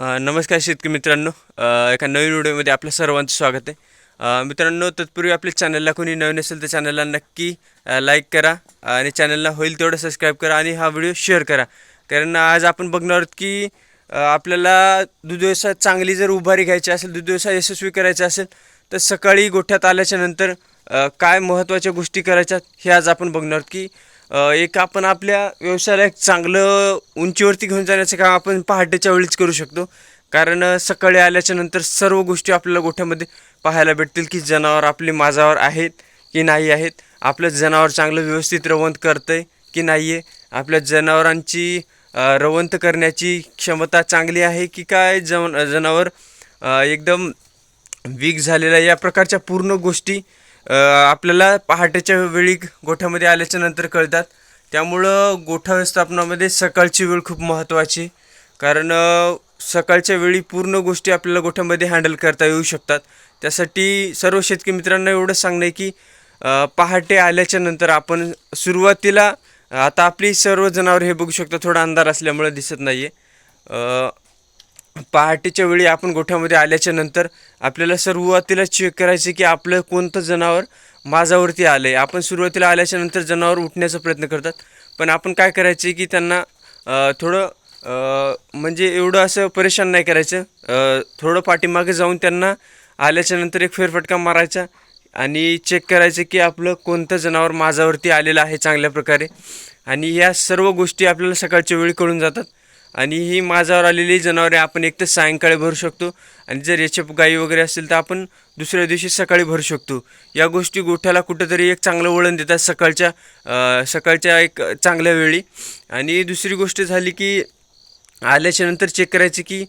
नमस्कार शेतकरी मित्रांनो. एका नवीन व्हिडिओमध्ये आपल्या सर्वांचं स्वागत आहे. मित्रांनो तत्पूर्वी आपल्या चॅनलला कोणी नवीन असेल तर चॅनलला नक्की लाईक करा आणि चॅनलला होईल तेवढं सबस्क्राईब करा आणि हा व्हिडिओ शेअर करा. कारण आज आपण बघणार आहोत की आपल्याला दूध व्यवसाय चांगली जर उभारी घ्यायची असेल दूध व्यवसाय यशस्वी करायचा असेल तर सकाळी गोठ्यात आल्याच्यानंतर काय महत्त्वाच्या गोष्टी करायच्या हे आज आपण बघणार आहोत की एक आपण आपल्या व्यवसायाला एक चांगलं उंचीवरती घेऊन जाण्याचं काम आपण पहाटेच्या वेळीच करू शकतो. कारण सकाळी आल्याच्यानंतर सर्व गोष्टी आपल्याला गोठ्यामध्ये पाहायला भेटतील की जनावर आपली माझावर आहेत की नाही आहेत. आपलं जनावर चांगलं व्यवस्थित रवंत करतं आहे की नाही आहे आपल्या जनावरांची रवंत करण्याची क्षमता चांगली आहे की काय? जन जनावर एकदम वीक झालेला या प्रकारच्या पूर्ण गोष्टी आपल्याला पहाटेच्या वेळी गोठ्यामध्ये आल्याच्यानंतर कळतात. त्यामुळं गोठा व्यवस्थापनामध्ये सकाळची वेळ खूप महत्त्वाची. कारण सकाळच्या वेळी पूर्ण गोष्टी आपल्याला गोठ्यामध्ये हँडल करता येऊ शकतात. त्यासाठी सर्व शेतकरी मित्रांना एवढं सांगणं आहे की पहाटे आल्याच्यानंतर आपण सुरुवातीला आता आपली सर्व जनावर हे बघू शकतो थोडा अंधार असल्यामुळे दिसत नाही आहे पहाटेच्या वेळी आपण गोठ्यामध्ये आल्याच्यानंतर आपल्याला सुरुवातीला चेक करायचं की आपलं कोणतं जनावर माझावरती आलं आहे आपण सुरुवातीला आल्याच्यानंतर जनावर उठण्याचा प्रयत्न करतात. पण आपण काय करायचं की त्यांना थोडं म्हणजे एवढं असं परेशान नाही करायचं. थोडं पाठीमागे जाऊन त्यांना आल्याच्यानंतर एक फेरफटका मारायचा आणि चेक करायचं की आपलं कोणतं जनावर माझावरती आलेलं आहे चांगल्या प्रकारे. आणि या सर्व गोष्टी आपल्याला सकाळच्या वेळी कळून जातात. आणि ही माझ्यावर आलेली जनावरे आपण एक तर सायंकाळी भरू शकतो आणि जर याच्या गाई वगैरे असेल तर आपण दुसऱ्या दिवशी सकाळी भरू शकतो. या गोष्टी गोठ्याला कुठंतरी एक चांगलं वळण देतात सकाळच्या सकाळच्या एक चांगल्या वेळी. आणि दुसरी गोष्ट झाली की आल्याच्यानंतर चेक करायचे की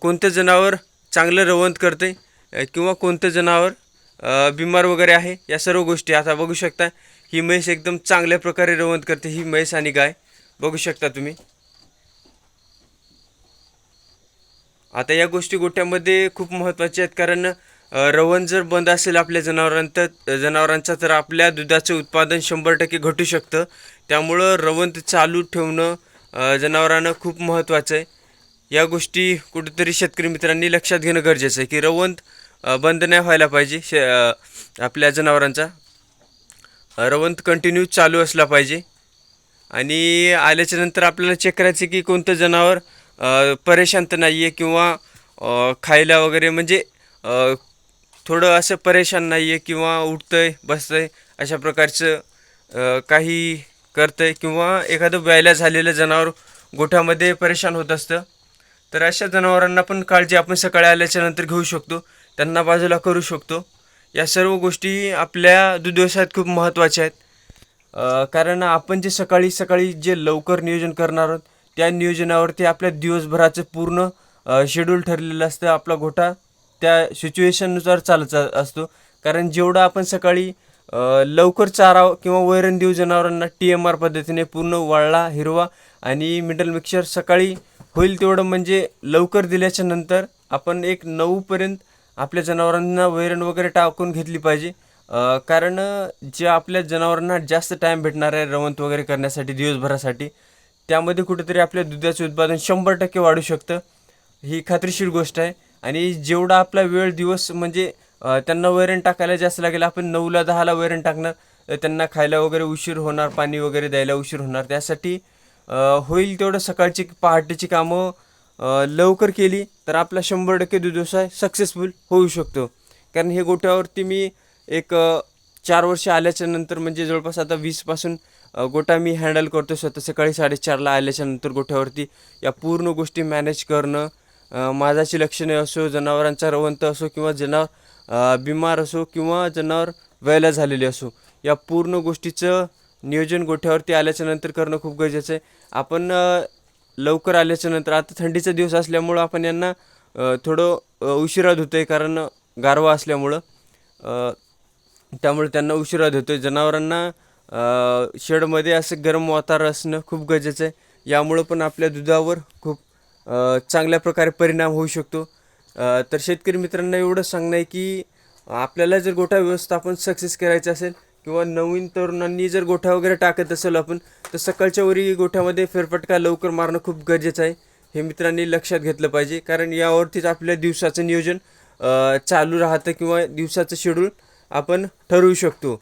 कोणतं जनावर चांगलं रवंत करते किंवा कोणतं जनावर बिमार वगैरे आहे या सर्व गोष्टी आता बघू शकता. ही म्हैस एकदम चांगल्या प्रकारे रवंत करते ही म्हैस आणि गाय. बघू शकता तुम्ही. आता या गोष्टी गोट्यामध्ये खूप महत्त्वाच्या आहेत. कारण रवण जर बंद असेल आपल्या जनावरांत जनावरांचा तर आपल्या दुधाचं उत्पादन शंभर टक्के घटू शकतं. त्यामुळं रवंत चालू ठेवणं जनावरांना खूप महत्त्वाचं आहे. या गोष्टी कुठेतरी शेतकरी मित्रांनी लक्षात घेणं गरजेचं आहे की रवंत बंद नाही व्हायला पाहिजे शे आपल्या जनावरांचा. रवंत कंटिन्यू चालू असला पाहिजे. आणि आल्याच्यानंतर आपल्याला चेक करायचं की कोणतं जनावर परेशान तर नाही आहे किंवा खायला वगैरे म्हणजे थोडं असं परेशान नाही आहे किंवा उठतं आहे बसतं आहे अशा प्रकारचं काही करतं आहे किंवा एखादं व्यायला झालेलं जनावर गोठ्यामध्ये परेशान होत असतं. तर अशा जनावरांना पण काळजी आपण सकाळी आल्याच्यानंतर घेऊ शकतो. त्यांना बाजूला करू शकतो. या सर्व गोष्टी आपल्या दूध व्यवसायात खूप महत्त्वाच्या आहेत. कारण आपण जे सकाळी सकाळी जे लवकर नियोजन करणार आहोत त्या नियोजनावरती आपल्या दिवसभराचं पूर्ण शेड्यूल ठरलेलं असतं आपला घोटा. त्या सिच्युएशननुसार चालचा असतो. कारण जेवढं आपण सकाळी लवकर चारा किंवा वैरण देऊ जनावरांना टी एम आर पद्धतीने पूर्ण वाळला हिरवा आणि मिडल मिक्सर सकाळी होईल तेवढं म्हणजे लवकर दिल्याच्या नंतर आपण एक नऊपर्यंत आपल्या जनावरांना वैरण वगैरे टाकून घेतली पाहिजे. कारण जे आपल्या जनावरांना जास्त टाईम भेटणार आहे रवंत वगैरे करण्यासाठी दिवसभरासाठी त्यामध्ये कुठेतरी आपल्या दुधाचं उत्पादन शंभर टक्के वाढू शकतं. ही खात्रीशीर गोष्ट आहे. आणि जेवढा आपला वेळ दिवस म्हणजे त्यांना वैरण टाकायला जास्त लागेल आपण नऊला दहाला वैरण टाकणार त्यांना खायला वगैरे उशीर होणार पाणी वगैरे द्यायला उशीर होणार. त्यासाठी होईल तेवढं सकाळची पहाटेची कामं लवकर केली तर आपला शंभर टक्के दूध व्यवसाय सक्सेसफुल होऊ शकतो. कारण हे गोठ्यावरती मी एक चार वर्ष आल्याच्यानंतर म्हणजे जवळपास आता वीसपासून गोटा गोठा मी हँडल करतो स्वतः सकाळी साडेचारला आल्याच्यानंतर गोठ्यावरती. या पूर्ण गोष्टी मॅनेज करणं माझाची लक्षणे असो जनावरांचा रवंत असो किंवा जनावर बिमार असो किंवा जनावर व्हायला झालेले असो या पूर्ण गोष्टीचं नियोजन गोठ्यावरती आल्याच्यानंतर करणं खूप गरजेचं आहे. आपण लवकर आल्याच्यानंतर आता थंडीचा दिवस असल्यामुळं आपण यांना थोडं उशिरा धुतो आहे कारण गारवा असल्यामुळं त्यामुळे त्यांना उशिरा धुतो जनावरांना शेडमध्ये असं गरम वातावरण असणं खूप गरजेचं आहे. यामुळं पण आपल्या दुधावर खूप चांगल्या प्रकारे परिणाम होऊ शकतो. तर शेतकरी मित्रांना एवढं सांगणं आहे की आपल्याला जर गोठा व्यवस्थापन सक्सेस करायचं असेल किंवा नवीन तरुणांनी जर गोठा वगैरे टाकत असेल आपण तर सकाळच्या वरी गोठ्यामध्ये फेरफटका लवकर मारणं खूप गरजेचं आहे. हे मित्रांनी लक्षात घेतलं पाहिजे. कारण यावरतीच आपल्या दिवसाचं नियोजन चालू राहतं किंवा दिवसाचं शेड्यूल आपण ठरवू शकतो.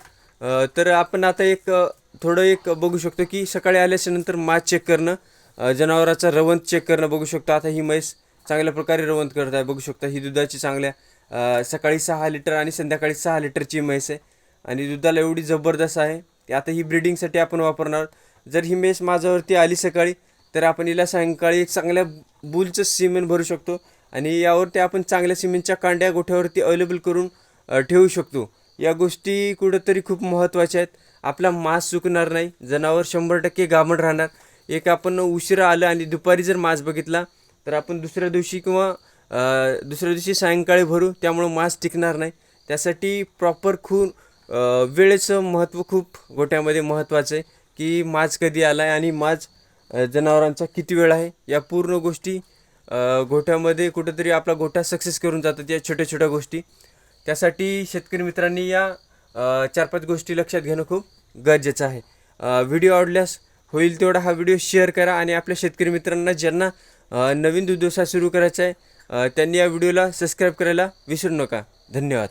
तर आपण आता एक थोडं एक बघू शकतो की सकाळी आल्याच्यानंतर मास चेक करणं जनावराचा रवंत चेक करणं बघू शकतो. आता ही म्हैस चांगल्या प्रकारे रवंत करत आहे बघू शकता. ही दुधाची चांगल्या सकाळी सहा लिटर आणि संध्याकाळी सहा लिटरची म्हैस आहे. आणि दुधाला एवढी जबरदस्त आहे. आता ही ब्रिडिंगसाठी आपण वापरणार. आहोत. जर ही म्हैस माझ्यावरती आली सकाळी तर आपण हिला सायंकाळी एक चांगल्या बुलचं सिमेंट भरू शकतो. आणि यावरती आपण चांगल्या सिमेंटच्या कांड्या गोठ्यावरती अवेलेबल करून ठेवू शकतो. या गोष्टी कुठंतरी खूप महत्त्वाच्या आहेत. आपला मांस चुकणार नाही जनावर शंभर टक्के गाभण राहणार. एक आपण उशिरा आलं आणि दुपारी जर मांस बघितला तर आपण दुसऱ्या दिवशी किंवा दुसऱ्या दिवशी सायंकाळी भरू त्यामुळं मांस टिकणार नाही. त्यासाठी प्रॉपर खून वेळेचं महत्त्व खूप गोट्यामध्ये महत्त्वाचं आहे की माज कधी आला आहे आणि माज जनावरांचा किती वेळ आहे या पूर्ण गोष्टी गोठ्यामध्ये कुठंतरी आपला गोठा सक्सेस करून जातात या छोट्या छोट्या गोष्टी. त्यासाठी शेतकरी मित्रांनी या चार पाच गोष्टी लक्षात घेणं खूप गरजेचं आहे. व्हिडिओ आवडल्यास होईल तेवढा हा व्हिडिओ शेअर करा आणि आपल्या शेतकरी मित्रांना ज्यांना नवीन दूध व्यवसाय सुरू करायचा आहे त्यांनी या व्हिडिओला सबस्क्राईब करायला विसरू नका. धन्यवाद.